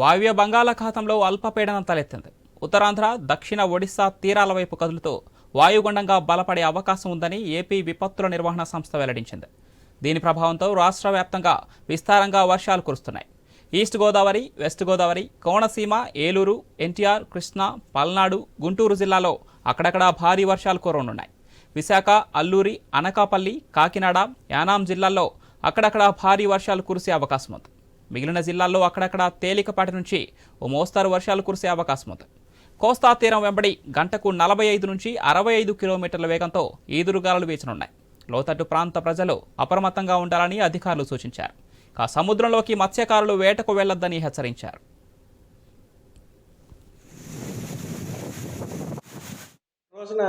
వాయువ్య బంగాళాఖాతంలో అల్పపీడనం తలెత్తింది. ఉత్తరాంధ్ర దక్షిణ ఒడిశా తీరాల వైపు కదులుతూ వాయుగుండంగా బలపడే అవకాశం ఉందని ఏపీ విపత్తుల నిర్వహణ సంస్థ వెల్లడించింది. దీని ప్రభావంతో రాష్ట్ర వ్యాప్తంగా విస్తారంగా వర్షాలు కురుస్తున్నాయి. ఈస్ట్ గోదావరి వెస్ట్ గోదావరి కోనసీమ ఏలూరు ఎన్టీఆర్ కృష్ణా పల్నాడు గుంటూరు జిల్లాలో అక్కడక్కడ భారీ వర్షాలు కురవనున్నాయి. విశాఖ అల్లూరి అనకాపల్లి కాకినాడ యానాం జిల్లాల్లో అక్కడక్కడ భారీ వర్షాలు కురిసే అవకాశం ఉంది. మిగిలిన జిల్లాల్లో అక్కడక్కడ తేలికపాటి నుంచి ఓ మోస్తారు వర్షాలు కురిసే అవకాశం ఉంది. కోస్తా తీరం వెంబడి గంటకు నలభై ఐదు నుంచి అరవై ఐదు కిలోమీటర్ల వేగంతో ఈదురుగాలులు వీచనున్నాయి. లోతట్టు ప్రాంత ప్రజలు అప్రమత్తంగా ఉండాలని అధికారులు సూచించారు. ఇక సముద్రంలోకి మత్స్యకారులు వేటకు వెళ్ళొద్దని హెచ్చరించారు. రోజున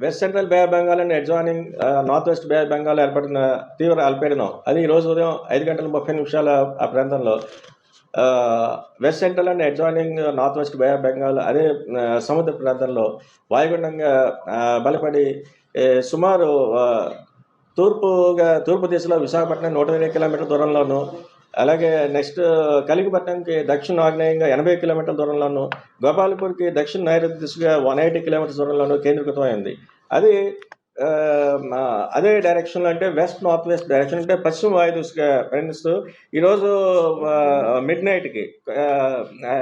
west central bay Bengal and adjoining north west bay Bengal ఏర్పడిన తీవ్ర అల్పీడనం అది ఈ రోజు ఉదయం ఐదు గంటల ముప్పై నిమిషాల ఆ ప్రాంతంలో west central and adjoining north west bay Bengal అదే సముద్ర ప్రాంతంలో వాయుగుండంగా బలపడి సుమారు తూర్పుగా తూర్పు దిశలో విశాఖపట్నం నూట ఇరవై కిలోమీటర్ల దూరంలోను అలాగే నెక్స్ట్ కలిగిపట్నంకి దక్షిణ ఆగ్నేయంగా ఎనభై కిలోమీటర్ల దూరంలోను గోపాలపూర్కి దక్షిణ నైరుతి దిశగా వన్ ఎయిటీ కిలోమీటర్స్ దూరంలోనూ కేంద్రీకృతమైంది అది అదే డైరెక్షన్లో అంటే వెస్ట్ నార్త్ వెస్ట్ డైరెక్షన్ అంటే పశ్చిమ వాయు దిశగా ప్రయాణిస్తూ ఈరోజు మిడ్ నైట్కి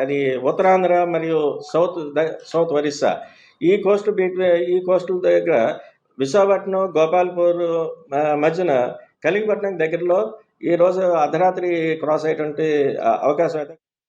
అది ఉత్తరాంధ్ర మరియు సౌత్ సౌత్ ఒరిస్సా. ఈ కోస్ట్ బీట్ ఈ కోస్టల్ దగ్గర విశాఖపట్నం గోపాల్పూర్ మధ్యన కలిగిపట్నం దగ్గరలో ఈ రోజు అర్ధరాత్రి క్రాస్ అయ్యేటువంటి అవకాశం అయితే